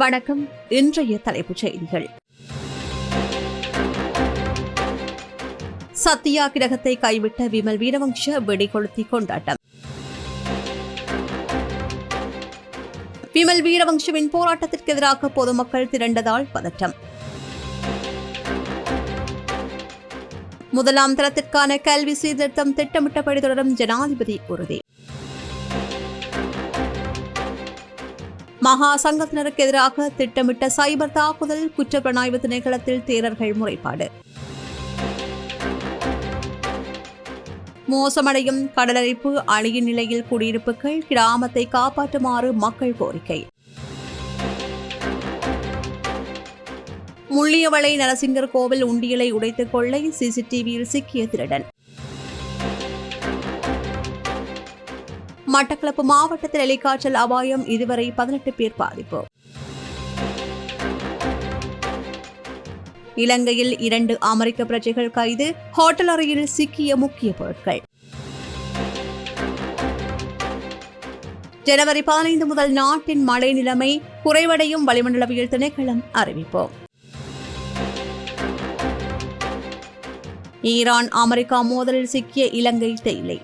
வணக்கம். இன்றைய தலைப்புச் செய்திகள். சத்தியாகிரகத்தை கைவிட்ட விமல் வீரவங்ஷ வெடிகொளுத்தி கொண்டாட்டம். விமல் வீரவங்ஷவின் போராட்டத்திற்கு எதிராக பொதுமக்கள் திரண்டதால் பதற்றம். முதலாம் தரத்திற்கான கல்வி சீர்திருத்தம் திட்டமிட்டபடி தொடரும் ஜனாதிபதி உறுதி. மகா சங்கத்தினருக்கு எதிராக திட்டமிட்ட சைபர் தாக்குதல் குற்றப்புலனாய்வு திணைக்களத்தில் தேரர்கள் முறைப்பாடு. மோசமடையும் கடலரிப்பு அழியின் நிலையில் குடியிருப்புகள் கிராமத்தை காப்பாற்றுமாறு மக்கள் கோரிக்கை. முள்ளியவளை நரசிங்கர் கோவில் உண்டியலை உடைத்துக் கொள்ளை சிசிடிவியில் சிக்கிய திருடன். மட்டக்களப்பு மாவட்டத்தில் எலிக்காய்ச்சல் அபாயம் இதுவரை பதினெட்டு பேர் பாதிப்பு. இலங்கையில் இரண்டு அமெரிக்க பிரஜைகள் கைது ஹோட்டல் அறையில் சிக்கிய முக்கிய பொருட்கள். ஜனவரி பதினைந்து முதல் நாட்டின் மழை நிலைமை குறைவடையும் வளிமண்டலவியல் திணைக்களம் அறிவிப்போம் ஈரான் அமெரிக்கா மோதலில் சிக்கிய இலங்கை தேயிலை.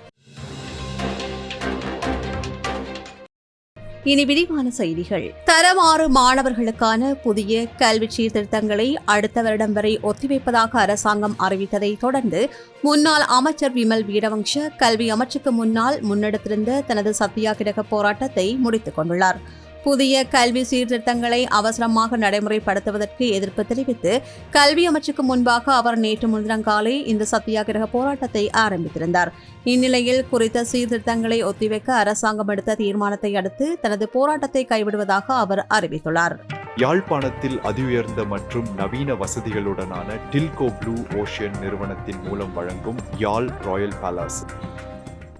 இனி விரிவான செய்திகள். தரமாறு மாணவர்களுக்கான புதிய கல்வி சீர்திருத்தங்களை அடுத்த வருடம் வரை ஒத்திவைப்பதாக அரசாங்கம் அறிவித்ததை தொடர்ந்து முன்னாள் அமைச்சர் விமல் வீரவங்ஷ கல்வி அமைச்சுக்கு முன்னால் முன்னெடுத்திருந்த தனது சத்தியாகிரக போராட்டத்தை முடித்துக் கொண்டுள்ளார். புதிய கல்வி சீர்திருத்தங்களை அவசரமாக நடைமுறைப்படுத்துவதற்கு எதிர்ப்பு தெரிவித்து கல்வி அமைச்சுக்கு முன்பாக அவர் நேற்று முன்தினங்காலை இந்த சத்தியாகிரக போராட்டத்தை ஆரம்பித்திருந்தார். இந்நிலையில் குறித்த சீர்திருத்தங்களை ஒத்திவைக்க அரசாங்கம் எடுத்த தீர்மானத்தை அடுத்து தனது போராட்டத்தை கைவிடுவதாக அவர் அறிவித்துள்ளார். யாழ்ப்பாணத்தில் அதிஉயர்ந்த மற்றும் நவீன வசதிகளுடனான டில்கோ ப்ளூ ஓஷியன் நிறுவனத்தின் மூலம் வழங்கும் யாழ் ராயல் பேலஸ்.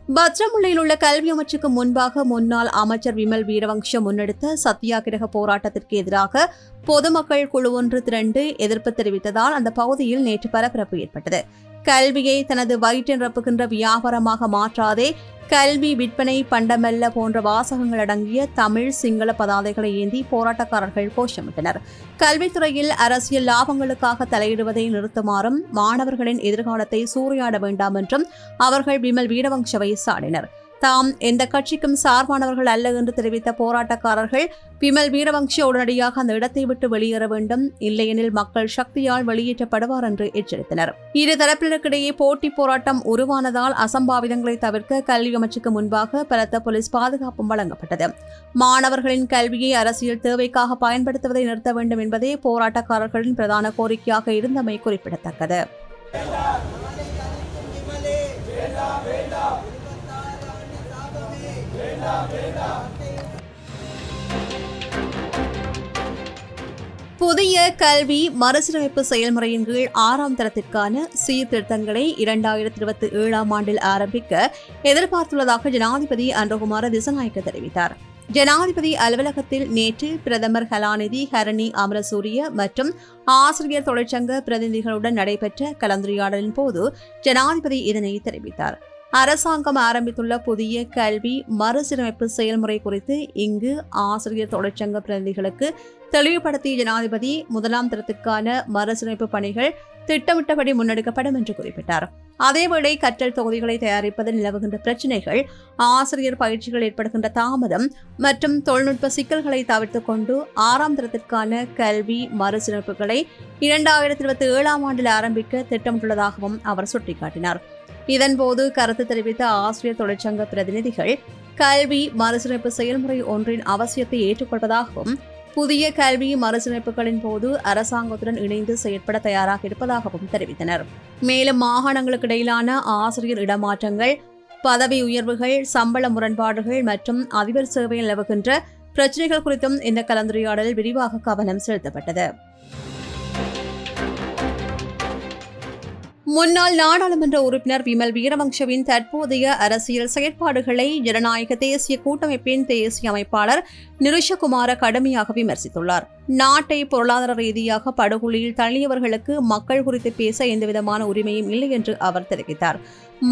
பத்ரமுல்லையில் உள்ள கல்வி அமைச்சுக்கு முன்பாக முன்னாள் அமைச்சர் விமல் வீரவங்ஷ முன்னெடுத்த சத்தியாகிரக போராட்டத்திற்கு எதிராக பொதுமக்கள் குழு ஒன்று திரண்டு எதிர்ப்பு தெரிவித்ததால் அந்த பகுதியில் நேற்று பரபரப்பு ஏற்பட்டது. கல்வியை தனது வயிற்றில் நிரப்புகின்ற வியாபாரமாக மாற்றாதே கல்வி விற்பனை பண்டமெல்ல போன்ற வாசகங்கள் அடங்கிய தமிழ் சிங்கள பதாதைகளை ஏந்தி போராட்டக்காரர்கள் கோஷமிட்டனர். கல்வித்துறையில் அரசியல் லாபங்களுக்காக தலையிடுவதை நிறுத்துமாறும் மாணவர்களின் எதிர்காலத்தை சூறையாட வேண்டாம் என்றும் அவர்கள் விமல் வீரவங்சவை சாடினர். தாம் எந்த கட்சிக்கும் சார்பானவர்கள் அல்ல என்று தெரிவித்த போராட்டக்காரர்கள் விமல் வீரவங்சி உடனடியாக அந்த இடத்தை விட்டு வெளியேற வேண்டும். இல்லையெனில் மக்கள் சக்தியால் வெளியேற்றப்படுவார் என்று எச்சரித்தனர். இரு தரப்பினருக்கிடையே போட்டி போராட்டம் உருவானதால் அசம்பாவிதங்களை தவிர்க்க கல்வி அமைச்சுக்கு முன்பாக பலத்த போலீஸ் பாதுகாப்பும் வழங்கப்பட்டது. மாணவர்களின் கல்வியை அரசியல் தேவைக்காக பயன்படுத்துவதை நிறுத்த வேண்டும் என்பதே போராட்டக்காரர்களின் பிரதான கோரிக்கையாக இருந்தமை குறிப்பிடத்தக்கது. புதிய கல்வி மறுசீரமைப்பு செயல்முறையின் கீழ் ஆறாம் தரத்திற்கான சீர்திருத்தங்களை இரண்டாயிரத்தி இருபத்தி ஏழாம் ஆண்டில் ஆரம்பிக்க எதிர்பார்த்துள்ளதாக ஜனாதிபதி அன்றகுமார திசநாயக்க தெரிவித்தார். ஜனாதிபதி அலுவலகத்தில் நேற்று பிரதமர் கலாநிதி ஹரணி அமரசூரிய மற்றும் ஆசிரியர் தொழிற்சங்க பிரதிநிதிகளுடன் நடைபெற்ற கலந்துரையாடலின் போது ஜனாதிபதி இதனை தெரிவித்தார். அரசாங்கம் ஆரம்பித்துள்ள புதிய கல்வி மறுசீரமைப்பு செயல்முறை குறித்து இங்கு ஆசிரியர் தொழிற்சங்க பிரதிநிதிகளுக்கு தெளிவுபடுத்திய ஜனாதிபதி முதலாம் தரத்திற்கான மறுசீரமைப்பு பணிகள் திட்டமிட்டபடி முன்னெடுக்கப்படும் என்று குறிப்பிட்டார். அதேவேளை கற்றல் தொகுதிகளை தயாரிப்பதில் நிலவுகின்ற பிரச்சினைகள் ஆசிரியர் பயிற்சிகள் ஏற்படுகின்ற தாமதம் மற்றும் தொழில்நுட்ப சிக்கல்களை தவிர்த்துக் கொண்டு ஆறாம் தரத்திற்கான கல்வி மறுசீரமைப்புகளை இரண்டாயிரத்தி இருபத்தி ஏழாம் ஆண்டில் ஆரம்பிக்க திட்டமிட்டுள்ளதாகவும் அவர் சுட்டிக்காட்டினார். இதன்போது கருத்து தெரிவித்த ஆசிரியர் தொழிற்சங்க பிரதிநிதிகள் கல்வி மறுசீரமைப்பு செயல்முறை ஒன்றின் அவசியத்தை ஏற்றுக்கொள்வதாகவும் புதிய கல்வி மறுசீரமைப்புகளின் போது அரசாங்கத்துடன் இணைந்து செயற்பட தயாராக இருப்பதாகவும் தெரிவித்தனர். மேலும் மாகாணங்களுக்கு இடையிலான ஆசிரியர் இடமாற்றங்கள் பதவி உயர்வுகள் சம்பள முரண்பாடுகள் மற்றும் அதிபர் சேவையில் நிலவுகின்ற பிரச்சினைகள் குறித்தும் இந்த கலந்துரையாடலில் விரிவாக கவனம் செலுத்தப்பட்டது. முன்னாள் நாடாளுமன்ற உறுப்பினர் விமல் வீரவங்சவின் தற்போதைய அரசியல் செயற்பாடுகளை ஜனநாயக தேசிய கூட்டமைப்பின் தேசிய அமைப்பாளர் நிருஷகுமார கடுமையாக விமர்சித்துள்ளார். நாட்டை பொருளாதார ரீதியாக படுகொலியில் தள்ளியவர்களுக்கு மக்கள் குறித்து பேச எந்தவிதமான உரிமையும் இல்லை என்று அவர் தெரிவித்தார்.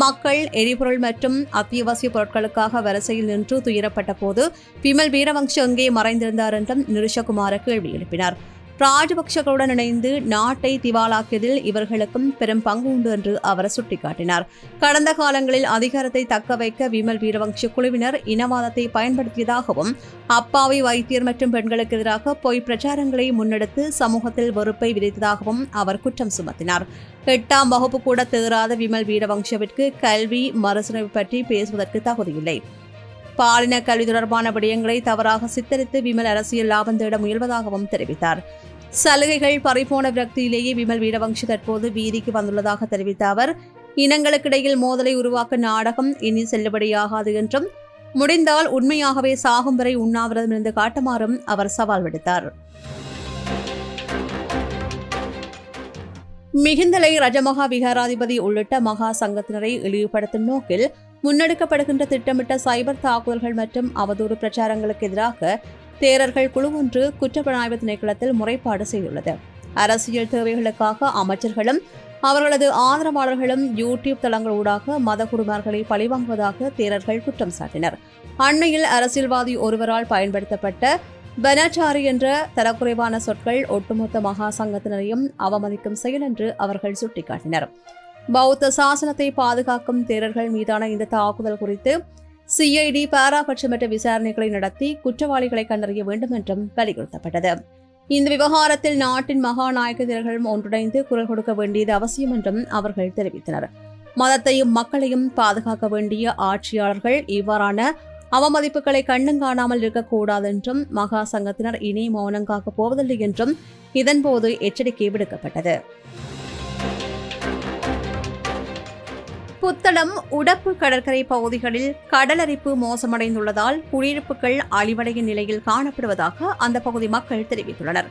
மக்கள் எரிபொருள் மற்றும் அத்தியாவசிய பொருட்களுக்காக வரிசையில் நின்று துயரப்பட்ட போது விமல் வீரவங்ச எங்கே மறைந்திருந்தார் என்றும் நிருஷகுமார கேள்வி எழுப்பினார். ராஜபக்சகளுடன் இணைந்து நாட்டை திவாலாக்கியதில் இவர்களுக்கும் பெரும் பங்கு உண்டு என்று அவர் சுட்டிக்காட்டினார். கடந்த காலங்களில் அதிகாரத்தை தக்க வைக்க விமல் வீரவங்ச குழுவினர் இனவாதத்தை பயன்படுத்தியதாகவும் அப்பாவி வைத்தியர் மற்றும் பெண்களுக்கு எதிராக பொய் பிரச்சாரங்களை முன்னெடுத்து சமூகத்தில் வெறுப்பை விதைத்ததாகவும் அவர் குற்றம் சுமத்தினார். எட்டாம் வகுப்பு கூட தேராத விமல் வீரவங்சவிற்கு கல்வி மறுசீரமைப்பு பற்றி பேசுவதற்கு தகுதியில்லை. பாலின கல்வி தொடர்பான விடயங்களை தவறாக சித்தரித்து விமல் அரசியல் லாபம் தேட முயல்வதாகவும் தெரிவித்தார். சலுகைகள் பறிபோன விரக்தியிலேயே விமல் வீரவங்சி தற்போது வீதிக்கு வந்துள்ளதாக தெரிவித்த அவர் இனங்களுக்கிடையில் மோதலை உருவாக்க நாடகம் இனி செல்லுபடியாகாது என்றும் முடிந்தால் உண்மையாகவே சாகும் வரை உண்ணாவிரதம் இருந்து காட்டுமாறும் அவர் சவால் விடுத்தார். மிகுந்தலை ரஜமகா விகாராதிபதி உள்ளிட்ட மகா சங்கத்தினரை இழிவுபடுத்தும் நோக்கில் முன்னெடுக்கப்படுகின்ற திட்டமிட்ட சைபர் தாக்குதல்கள் மற்றும் அவதூறு பிரச்சாரங்களுக்கு எதிராக தேரர்கள் குழு ஒன்று குற்றப்புலனாய்வு திணைக்களத்தில் முறைப்பாடு செய்துள்ளது. அரசியல் தேவைகளுக்காக அமைச்சர்களும் அவர்களது ஆதரவாளர்களும் யூடியூப் தளங்கள் ஊடாக மத மதகுருமார்களை பழிவாங்குவதாக தேரர்கள் குற்றம் சாட்டினர். அண்மையில் அரசியல்வாதி ஒருவரால் பயன்படுத்தப்பட்ட பனாச்சாரி என்ற தரக்குறைவான சொற்கள் ஒட்டுமொத்த மகா சங்கத்தினரையும் அவமதிக்கும் செயல் என்று அவர்கள் சுட்டிக்காட்டினர். பௌத்த சாசனத்தை பாதுகாக்கும் தேரர்கள் மீதான இந்த தாக்குதல் குறித்து சிஐடி பாராபட்சமற்ற விசாரணைகளை நடத்தி குற்றவாளிகளை கண்டறிய வேண்டும் என்றும் வலியுறுத்தப்பட்டது. இந்த விவகாரத்தில் நாட்டின் மகாநாயக தேரர்களும் ஒன்றிணைந்து குரல் கொடுக்க வேண்டியது அவசியம் என்றும் அவர்கள் தெரிவித்தனர். மதத்தையும் மக்களையும் பாதுகாக்க வேண்டிய ஆட்சியாளர்கள் இவ்வாறான அவமதிப்புகளை கண்ணும் காணாமல் இருக்கக்கூடாது என்றும் மகா சங்கத்தினர் இனி மௌனங்காக்கப் போவதில்லை என்றும் இதன்போது எச்சரிக்கை விடுக்கப்பட்டது. புத்தளம் உடப்பு கடற்கரை பகுதிகளில் கடலரிப்பு மோசமடைந்துள்ளதால் குடியிருப்புகள் அழிவடையும் நிலையில் காணப்படுவதாக அந்த பகுதி மக்கள் தெரிவித்துள்ளனர்.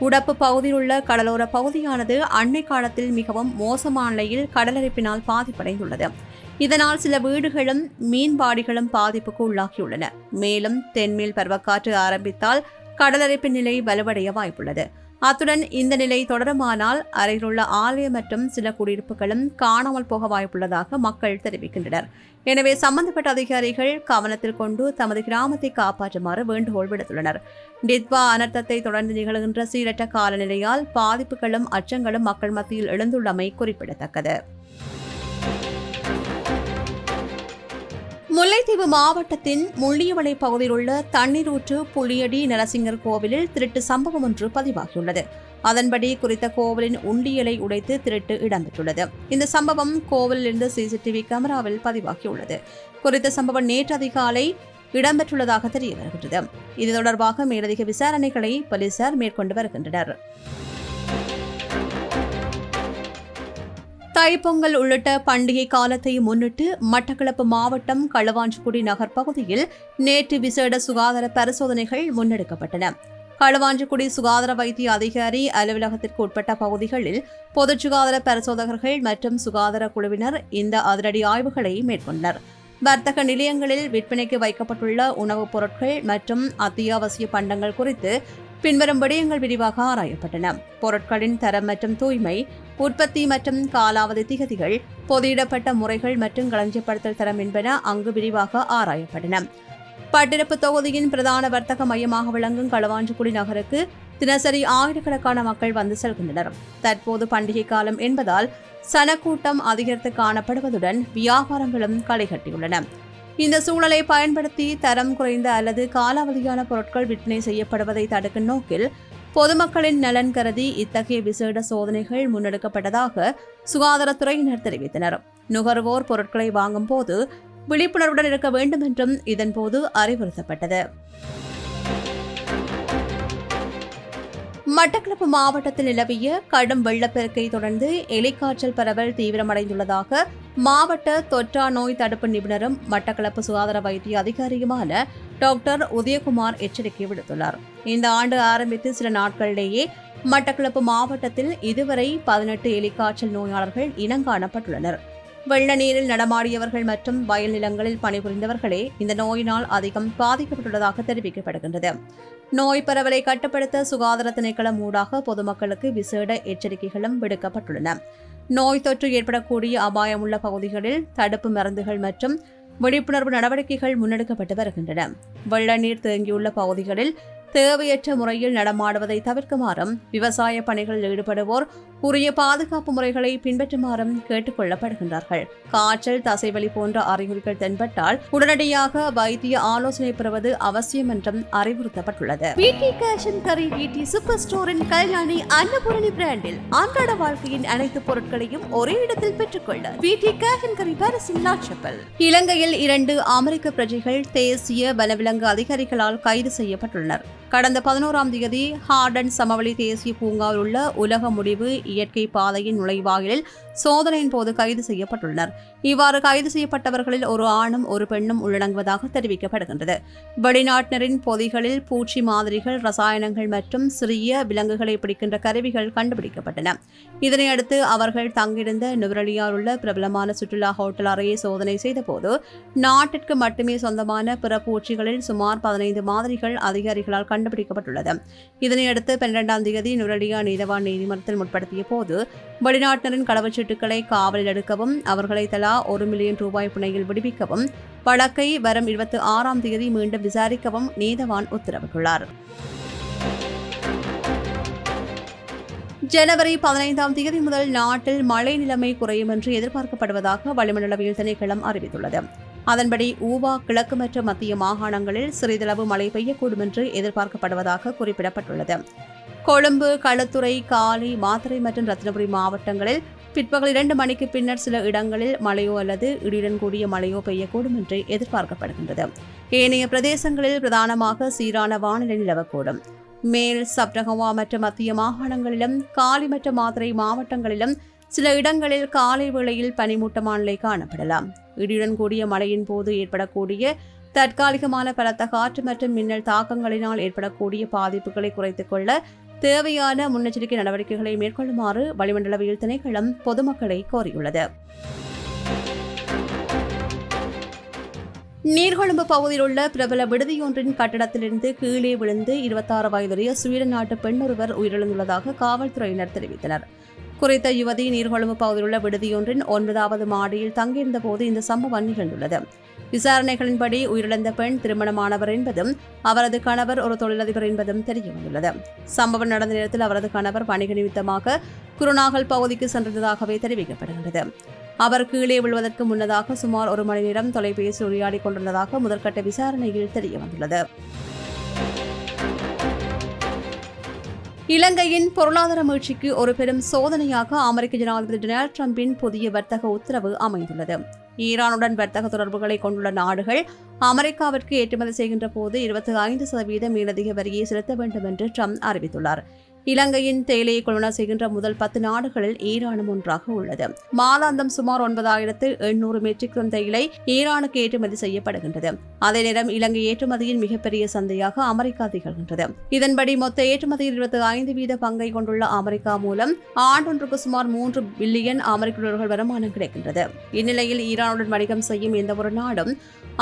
உடப்பு பகுதியில் உள்ள கடலோர பகுதியானது அண்மை காலத்தில் மிகவும் மோசமான நிலையில் கடலரிப்பினால் பாதிப்படைந்துள்ளது. இதனால் சில வீடுகளும் மீன்பாடிகளும் பாதிப்புக்கு உள்ளாகியுள்ளன. மேலும் தென்மேல் பருவக்காற்று ஆரம்பித்தால் கடலரிப்பின் நிலை வலுவடைய வாய்ப்புள்ளது. அத்துடன் இந்த நிலை தொடருமானால் அருகிலுள்ள ஆலயம் மற்றும் சில குடியிருப்புகளும் காணாமல் போக வாய்ப்புள்ளதாக மக்கள் தெரிவிக்கின்றனர். எனவே சம்பந்தப்பட்ட அதிகாரிகள் கவனத்தில் கொண்டு தமது கிராமத்தை காப்பாற்றுமாறு வேண்டுகோள் விடுத்துள்ளனர். டித்வா அனர்த்தத்தை தொடர்ந்து நிகழ்கின்ற சீரற்ற காலநிலையால் பாதிப்புகளும் அச்சங்களும் மக்கள் மத்தியில் எழுந்துள்ளமை குறிப்பிடத்தக்கது. முல்லைத்தீவு மாவட்டத்தின் முள்ளியவளை பகுதியில் உள்ள தண்ணீரூற்று புளியடி நரசிங்கர் கோவிலில் திருட்டு சம்பவம் ஒன்று பதிவாகியுள்ளது. அதன்படி குறித்த கோவிலின் உண்டியலை உடைத்து திருட்டு இடம்பெற்றுள்ளது. இந்த சம்பவம் கோவிலிலிருந்து சிசிடிவி கேமராவில் பதிவாகியுள்ளது. குறித்த சம்பவம் நேற்று அதிகாலை இடம்பெற்றுள்ளதாக தெரிய வருகின்றது இது தொடர்பாக மேலதிக விசாரணைகளை போலீசார் மேற்கொண்டு வருகின்றனர். தைப்பொங்கல் உள்ளிட்ட பண்டிகை காலத்தை முன்னிட்டு மட்டக்களப்பு மாவட்டம் களவாஞ்சிக்குடி நகர் பகுதியில் நேற்று விசேட சுகாதார பரிசோதனைகள் முன்னெடுக்கப்பட்டன. களவாஞ்சிக்குடி சுகாதார வைத்திய அதிகாரி அலுவலகத்திற்கு உட்பட்ட பகுதிகளில் பொது சுகாதார பரிசோதகர்கள் மற்றும் சுகாதார குழுவினர் இந்த அதிரடி ஆய்வுகளை மேற்கொண்டனர். வர்த்தக நிலையங்களில் விற்பனைக்கு வைக்கப்பட்டுள்ள உணவுப் பொருட்கள் மற்றும் அத்தியாவசிய பண்டங்கள் குறித்து பின்வரும் விடயங்கள் விரிவாக ஆராயப்பட்டன. பொருட்களின் தரம் மற்றும் தூய்மை உற்பத்தி மற்றும் காலாவதி திகதிகள் பொதியிடப்பட்ட முறைகள் மற்றும் களஞ்சியப்படுத்தல் தரம் என்பன அங்கு விரிவாக ஆராயப்பட்டன. பட்டிருப்பு தொகுதியின் பிரதான வர்த்தக மையமாக விளங்கும் களுவாஞ்சிக்குடி நகருக்கு தினசரி ஆயிரக்கணக்கான மக்கள் வந்து செல்கின்றனர். தற்போது பண்டிகை காலம் என்பதால் சனக்கூட்டம் அதிகரித்து காணப்படுவதுடன் வியாபாரங்களும் களைகட்டியுள்ளன இந்த சூழலை பயன்படுத்தி தரம் குறைந்த அல்லது காலாவதியான பொருட்கள் விற்பனை செய்யப்படுவதை தடுக்கும் நோக்கில் பொதுமக்களின் நலன் கருதி இத்தகைய விசேட சோதனைகள் முன்னெடுக்கப்பட்டதாக சுகாதாரத்துறையினர் தெரிவித்தனர். நுகர்வோர் பொருட்களை வாங்கும் போது விழிப்புணர்வுடன் இருக்க வேண்டும் என்றும் இதன்போது அறிவுறுத்தப்பட்டது. மட்டக்களப்பு மாவட்டத்தில் நிலவிய கடும் வெள்ளப்பெருக்கை தொடர்ந்து எலிக்காய்ச்சல் பரவல் தீவிரமடைந்துள்ளதாக மாவட்ட தொற்றா நோய் தடுப்பு நிபுணரும் மட்டக்களப்பு சுகாதார வைத்திய அதிகாரியுமான டாக்டர் உதயகுமார் எச்சரிக்கை விடுத்துள்ளார். இந்த ஆண்டு ஆரம்பித்து சில நாட்களிலேயே மட்டக்களப்பு மாவட்டத்தில் இதுவரை பதினெட்டு எலிக்காய்ச்சல் நோயாளர்கள் இனங்காணப்பட்டுள்ளனர். வெள்ள நீரில் நடமாடியவர்கள் மற்றும் வயல் நிலங்களில் பணிபுரிந்தவர்களே இந்த நோயினால் அதிகம் பாதிக்கப்பட்டுள்ளதாக தெரிவிக்கப்படுகின்றது. நோய் பரவலை கட்டுப்படுத்த சுகாதார திணைக்களம் ஊடாக பொதுமக்களுக்கு விசேட எச்சரிக்கைகளும் விடுக்கப்பட்டுள்ளன. நோய் தொற்று ஏற்படக்கூடிய அபாயமுள்ள பகுதிகளில் தடுப்பு மருந்துகள் மற்றும் விழிப்புணர்வு நடவடிக்கைகள் முன்னெடுக்கப்பட்டு வருகின்றன. வெள்ள நீர் தேங்கியுள்ள பகுதிகளில் தேவையற்ற முறையில் நடமாடுவதை தவிர்க்குமாறும் விவசாய பணிகளில் ஈடுபடுவோர் உரிய பாதுகாப்பு முறைகளை பின்பற்றுமாறும் கேட்டுக் கொள்ளப்படுகின்றார்கள் காய்ச்சல் தசைவலி போன்ற அறிகுறிகள் தென்பட்டால் உடனடியாக வைத்திய ஆலோசனை பெறுவது அவசியம் என்றும் அறிவுறுத்தப்பட்டுள்ளது. பிடி கேஷன் கரி பிடி சூப்பர் ஸ்டோரின் கல்யாணி அன்னபூரணி பிராண்டில் அன்றாட வாழ்க்கையின் அனைத்து பொருட்களையும் ஒரே இடத்தில் பெற்றுக்கொள்ள பிடி கேஷன் கரி லாட்சப்பல் இலங்கையில் இரண்டு அமெரிக்க பிரஜைகள் தேசிய வனவிலங்கு அதிகாரிகளால் கைது செய்யப்பட்டுள்ளனர். கடந்த பதினோராம் தேதி ஹார்டன் சமவெளி தேசிய பூங்காவில் உள்ள உலக முடிவு இயற்கை பாதையின் நுழைவாயிலில் சோதனையின் போது கைது செய்யப்பட்டுள்ளனர். இவ்வாறு கைது செய்யப்பட்டவர்களில் ஒரு ஆணும் ஒரு பெண்ணும் உள்ளடங்குவதாக தெரிவிக்கப்படுகின்றது. வெளிநாட்டினரின் பொதிகளில் பூச்சி மாதிரிகள் ரசாயனங்கள் மற்றும் சிறிய விலங்குகளை பிடிக்கின்ற கருவிகள் கண்டுபிடிக்கப்பட்டன. இதனையடுத்து அவர்கள் தங்கியிருந்த நுவரலியார் உள்ள பிரபலமான சுற்றுலா ஹோட்டல் அறையை சோதனை செய்தபோது நாட்டிற்கு மட்டுமே சொந்தமான பிற பூச்சிகளில் சுமார் பதினைந்து மாதிரிகள் அதிகாரிகளால் கண்டுபிடிக்கப்பட்டுள்ளது. இதனையடுத்து பன்னிரெண்டாம் தேதி நுரலியா நீதவான் நீதிமன்றத்தில் முற்படுத்திய போது வெளிநாட்டினரின் கடவுச்சீட்டுகளை காவலில் எடுக்கவும் அவர்களை தலா ஒரு மில்லியன் ரூபாய் பிணையில் விடுவிக்கவும் வழக்கை வரும் இருபத்தி ஆறாம் தேதி மீண்டும் விசாரிக்கவும் நீதவான் உத்தரவிட்டுள்ளார். ஜனவரி பதினைந்தாம் தேதி முதல் நாட்டில் மழை நிலைமை குறையும் என்று எதிர்பார்க்கப்படுவதாக வளிமண்டலவியல் திணைக்களம் அறிவித்துள்ளது. அதன்படி ஊவா கிழக்கு மற்றும் மத்திய மாகாணங்களில் சிறிதளவு மழை பெய்யக்கூடும் என்று எதிர்பார்க்கப்படுவதாக குறிப்பிடப்பட்டுள்ளது. கொழும்பு களுத்துறை காலி மாத்தறை மற்றும் ரத்தினபுரி மாவட்டங்களில் பிற்பகல் இரண்டு மணிக்கு பின்னர் சில இடங்களில் மழையோ அல்லது இடியுடன் கூடிய மழையோ பெய்யக்கூடும் என்று எதிர்பார்க்கப்படுகின்றது. ஏனைய பிரதேசங்களில் பிரதானமாக சீரான வானிலை நிலவக்கூடும். மேல் சப்ரகவா மற்றும் மத்திய மாகாணங்களிலும் காலி மற்றும் மாத்திரை மாவட்டங்களிலும் சில இடங்களில் காலை வேளையில் பனிமூட்டமான நிலை காணப்படலாம். இடியுடன் கூடிய மழையின் போது ஏற்படக்கூடிய தற்காலிகமான பலத்த காற்று மற்றும் மின்னல் தாக்கங்களினால் ஏற்படக்கூடிய பாதிப்புகளை குறைத்துக் கொள்ள தேவையான முன்னெச்சரிக்கை நடவடிக்கைகளை மேற்கொள்ளுமாறு வளிமண்டலவியல் திணைக்களம் பொதுமக்களை கோரியுள்ளது. நீர்கொழும்பு பகுதியில் உள்ள பிரபல விடுதியொன்றின் கட்டடத்திலிருந்து கீழே விழுந்து இருபத்தாறு வயதுடைய ஸ்வீடன் நாட்டு பெண் ஒருவர் உயிரிழந்துள்ளதாக காவல்துறையினர் தெரிவித்தனர். குறித்த யுவதி நீர்கொழும்பு பகுதியில் உள்ள விடுதியொன்றின் ஒன்பதாவது மாடியில் தங்கியிருந்த போது இந்த சம்பவம் நிகழ்ந்துள்ளது. விசாரணைகளின்படி உயிரிழந்த பெண் திருமணமானவர் என்பதும் அவரது கணவர் ஒரு தொழிலதிபர் என்பதும் தெரியவந்துள்ளது சம்பவம் நடந்த நேரத்தில் அவரது கணவர் வணிக நிமித்தமாக குருநாகல் பகுதிக்கு சென்றதாகவே தெரிவிக்கப்படுகிறது அவர் கீழே விழுவதற்கு முன்னதாக சுமார் ஒரு மணி நேரம் தொலைபேசி உரையாடிக் கொண்டுள்ளதாக முதற்கட்ட விசாரணையில் தெரியவந்துள்ளது. இலங்கையின் பொருளாதார மீழ்ச்சிக்கு ஒரு பெரும் சோதனையாக அமெரிக்க ஜனாதிபதி டொனால்ட் ட்ரம்பின் புதிய வர்த்தக உத்தரவு அமைந்துள்ளது. ஈரானுடன் வர்த்தக தொடர்புகளை கொண்டுள்ள நாடுகள் அமெரிக்காவிற்கு ஏற்றுமதி செய்கின்ற போது இருபத்தி ஐந்து சதவீத மேலதிக வரியை செலுத்த வேண்டும் என்று ட்ரம்ப் அறிவித்துள்ளார். இலங்கையின் தேயிலையை கொள்வன செய்கின்ற முதல் பத்து நாடுகளில் ஈரானும் ஒன்றாக உள்ளது. மாதாந்தம் சுமார் ஒன்பதாயிரத்து எண்ணூறு மெட்ரிக் டன் தேயிலை ஈரானுக்கு ஏற்றுமதி செய்யப்படுகின்றது. அதே நேரம் இலங்கை ஏற்றுமதியின் மிகப்பெரிய சந்தையாக அமெரிக்கா திகழ்கின்றது. இதன்படி மொத்த ஏற்றுமதியில் இருபத்தி ஐந்து வீத பங்கை கொண்டுள்ள அமெரிக்கா மூலம் ஆண்டொன்றுக்கு சுமார் மூன்று பில்லியன் அமெரிக்க டாலர்கள் வருமானம் கிடைக்கின்றது. இந்நிலையில் ஈரானுடன் வணிகம் செய்யும் எந்த ஒரு நாடும்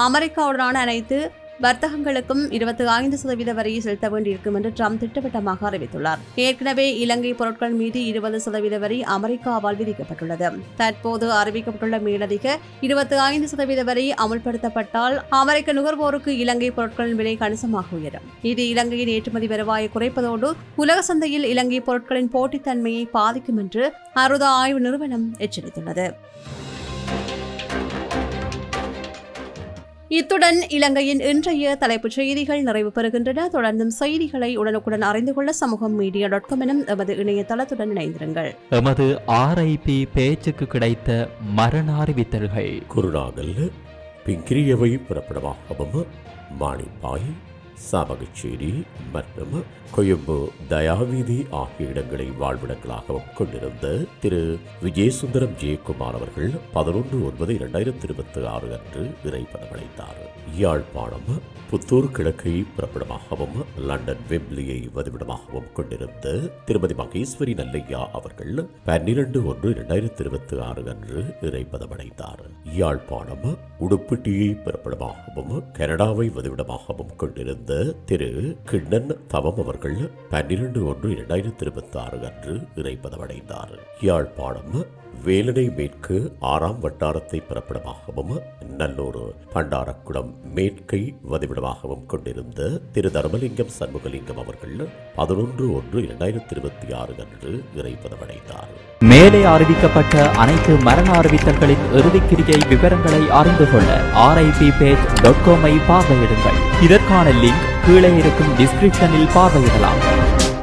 அமெரிக்காவுடனான அனைத்து வர்த்தகங்களுக்கும் இருபத்தி ஐந்து சதவீத வரியை செலுத்த வேண்டியிருக்கும் என்று ட்ரம்ப் திட்டவட்டமாக அறிவித்துள்ளார். ஏற்கனவே இலங்கை பொருட்கள் மீது இருபது சதவீத வரி அமெரிக்காவால் விதிக்கப்பட்டுள்ளது. தற்போது அறிவிக்கப்பட்டுள்ள மேலதிக இருபத்தி ஐந்து சதவீத வரி அமல்படுத்தப்பட்டால் அமெரிக்க நுகர்வோருக்கு இலங்கை பொருட்களின் விலை கணிசமாக உயரும். இது இலங்கையின் ஏற்றுமதி வருவாயை குறைப்பதோடு உலக சந்தையில் இலங்கை பொருட்களின் போட்டித்தன்மையை பாதிக்கும் என்று அருதா ஆய்வு நிறுவனம் எச்சரித்துள்ளது. இத்துடன் இலங்கையின் இன்றைய தலைப்புச் செய்திகள் நிறைவு பெறுகின்றன. தொடர்ந்தும் செய்திகளை உடனுக்குடன் அறிந்து கொள்ள சமூகம் மீடியா டாட் காம் எனும் எமது இணையதளத்துடன் இணைந்திருங்கள். எமது ஆர்ஐபி பேச்சுக்கு கிடைத்த மரண அறிவித்தல்கள் குருநாகல் பிங்கிரியவை புறப்படமாகவும் மாணிப்பாய் சாமகச்சேரி மற்றும் கொழும்பு தயாவீதி ஆகிய இடங்களை வாழ்விடங்களாகவும் கொண்டிருந்த திரு. விஜயசுந்தரம் ஜெயக்குமார் அவர்கள் பதினொன்று ஒன்பது இரண்டாயிரத்தி இருபத்தி ஆறு அன்று இறைப்பதமடைந்தார் யாழ்ப்பாணம் புத்தூர் கிழக்கை பிறப்பிடமாகவும் லண்டன் வெம்லியை வதிவிடமாகவும் கொண்டிருந்த திருமதி மகேஸ்வரி நல்லையா அவர்கள் பன்னிரண்டு ஒன்று இரண்டாயிரத்தி இருபத்தி ஆறு அன்று இறைப்பதமடைந்தார் யாழ்ப்பாணம் உடுப்பிட்டியை பிறப்பிடமாகவும் கனடாவை வதிவிடமாகவும் கொண்டிருந்த திரு கிண்ணன் தவம் அவர்கள் பன்னிரண்டு ஒன்று இரண்டாயிரத்தி இருபத்தி ஆறு அன்று இறைப்பதமடைந்தார் யாழ்ப்பாணம் வேலடை மேற்கு ஆறாம் வட்டாரத்தை பிறப்பிடமாகவும் நல்லூர் பண்டாரக்குளம் மேற்கை வதிவிடமாகவும் கொண்டிருந்த திரு தர்மலிங்கம் சண்முகலிங்கம் அவர்கள் பதினொன்று ஒன்று இரண்டாயிரத்தி இருபத்தி ஆறு அன்று இறைப்பதமடைந்தார் மேலே அறிவிக்கப்பட்ட அனைத்து மரண அறிவித்தல்களின் இறுதிக்கிரியை விவரங்களை அறிந்து கொள்ள ஆர்ஐபி பேஜ் டாட் காமை பார்வையிடுங்கள். இதற்கான லிங்க் கீழே இருக்கும் டிஸ்கிரிப்ஷனில் பார்வையிடலாம்.